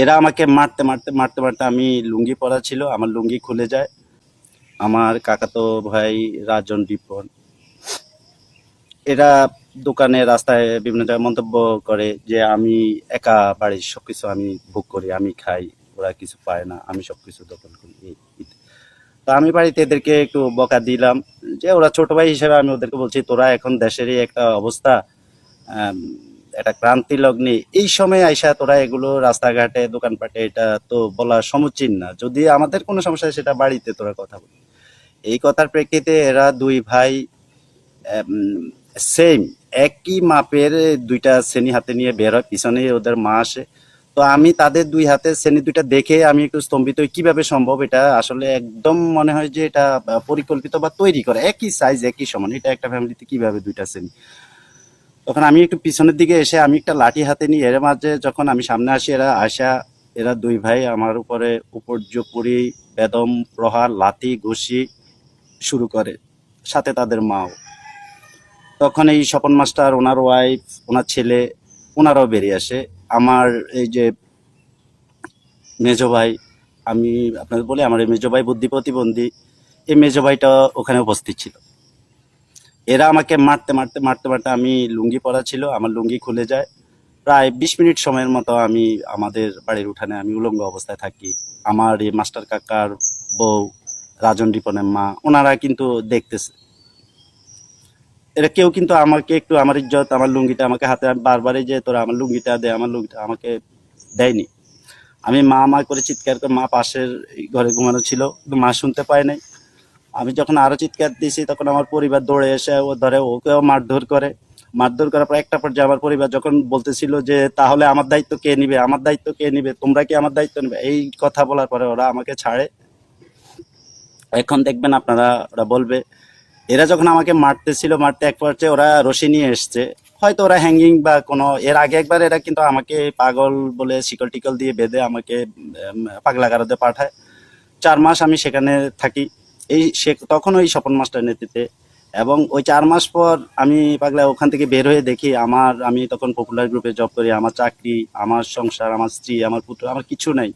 এরা আমাকে মারতে মারতে মারতে মারতে আমি লুঙ্গি পরা ছিল, আমার লুঙ্গি খুলে যায় আমার কাকাতো ভাই রাজন রিপন এরা দোকানে, রাস্তায় বিভিন্ন জায়গায় মন্তব্য করে যে আমি একা বাড়ির সব কিছু আমি ভোগ করি, আমি খাই, ওরা কিছু পায় না, আমি সবকিছু দখল করি। তো আমি বাড়িতে এদেরকে একটু বকা দিলাম যে ওরা ছোট ভাই হিসেবে আমি ওদেরকে বলছি, তোরা এখন দেশেরই একটা অবস্থা একটা ক্রান্তি লগ্নে। এই সময় আইসা তোরা এগুলো রাস্তাঘাটে, দোকানপাটে, এটা তো বলা সমুচীন না। যদি আমাদের কোনো সমস্যা সেটা বাড়িতে তোরা কথা বলি। এই কথার প্রেক্ষিতে এরা দুই ভাই সেম একই মাপের দুইটা শ্রেণি হাতে নিয়ে বের হয়। পিছনে ওদের মা আসে। তো আমি তাদের দুই হাতে শ্রেণি দুইটা দেখে আমি একটু স্তম্ভিত কীভাবে সম্ভব এটা? আসলে একদম মনে হয় যে এটা পরিকল্পিত বা তৈরি করা। একই সাইজ একই সমান। এটা একটা ফ্যামিলিতে কীভাবে দুইটা শ্রেণি? তখন আমি একটু পিছনের দিকে এসে আমি একটা লাঠি হাতে নিই এর মাঝে যখন আমি সামনে আসি, এরা আসা, এরা দুই ভাই আমার উপরে উপর্যপুরি, বেদম প্রহার লাথি, ঘুষি শুরু করে, সাথে তাদের মাও। তখন এই স্বপন মাস্টার, ওনার ওয়াইফ ওনার ছেলে, ওনারাও বেরিয়ে আসে। আমার এই যে মেজো ভাই, আমি আপনাদের বলি, আমার এই মেজো ভাই বুদ্ধি প্রতিবন্ধী এই মেজো ভাইটা ওখানে উপস্থিত ছিল। এরা আমাকে মারতে মারতে মারতে মারতে আমি লুঙ্গি পরা ছিল, আমার লুঙ্গি খুলে যায়। প্রায় বিশ মিনিট সময়ের মতো আমি আমাদের বাড়ির উঠানে আমি উলঙ্গ অবস্থায় থাকি। আমার এই মাস্টার কাকার বউ, রাজন রিপনের মা, ওনারা কিন্তু দেখতেছে। এরা কেউ কিন্তু আমাকে একটু, আমার ইজ্জত, আমার লুঙ্গিটা আমাকে হাতে বারবারই যে তোরা আমার লুঙ্গিটা দে, আমার লুঙ্গিটা আমাকে দেয়নি। আমি মা মা করে চিৎকার করে মা পাশের ঘরে ঘুমানো ছিল, কিন্তু মা শুনতে পায় নাই। আমি যখন আরও চিৎকার দিয়েছি তখন আমার পরিবার দৌড়ে এসে ও ধরে ওকেও মারধর করে। মারধর করার পর একটা পর্যায়ে আমার পরিবার যখন বলতেছিল যে তাহলে আমার দায়িত্ব কে নিবে? আমার দায়িত্ব কে নিবে? তোমরা কি আমার দায়িত্ব নিবে? এই কথা বলার পরে ওরা আমাকে ছাড়ে। এখন দেখবেন আপনারা ওরা বলবে এরা যখন আমাকে মারতেছিল মারতে এক পর্যায়ে ওরা রশি নিয়ে এসছে। হয়তো ওরা হ্যাঙ্গিং বা কোনো এর আগে একবার এরা কিন্তু আমাকে পাগল বলে শিকল টিকল দিয়ে বেঁধে আমাকে উম, পাগলা গারদে পাঠায়। চার মাস আমি সেখানে থাকি। এই সে তখন ওই স্বপন মাস্টার নেতৃত্বে। এবং ওই চার মাস পর আমি পাগলা ওখান থেকে বের হয়ে দেখি আমার, আমি তখন পপুলার গ্রুপে জব করি, আমার চাকরি, আমার সংসার, আমার স্ত্রী, আমার পুত্র, আমার কিছু নাই।